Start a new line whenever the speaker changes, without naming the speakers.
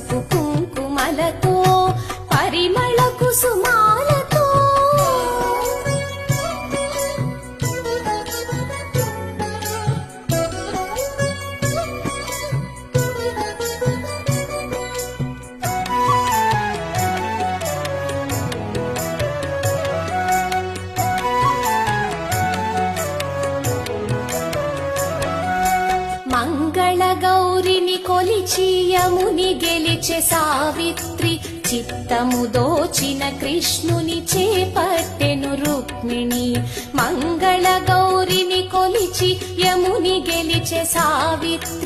పసుపు కుంకుమలతో పరిమళ కుసుమా గౌరిని కొలిచి యముని గెలిచె సావిత్రి చిత్తము దోచిన కృష్ణుని చేపట్టెను రుక్మిణి. మంగళ గౌరిని కొలిచి యముని గెలిచె సావిత్రి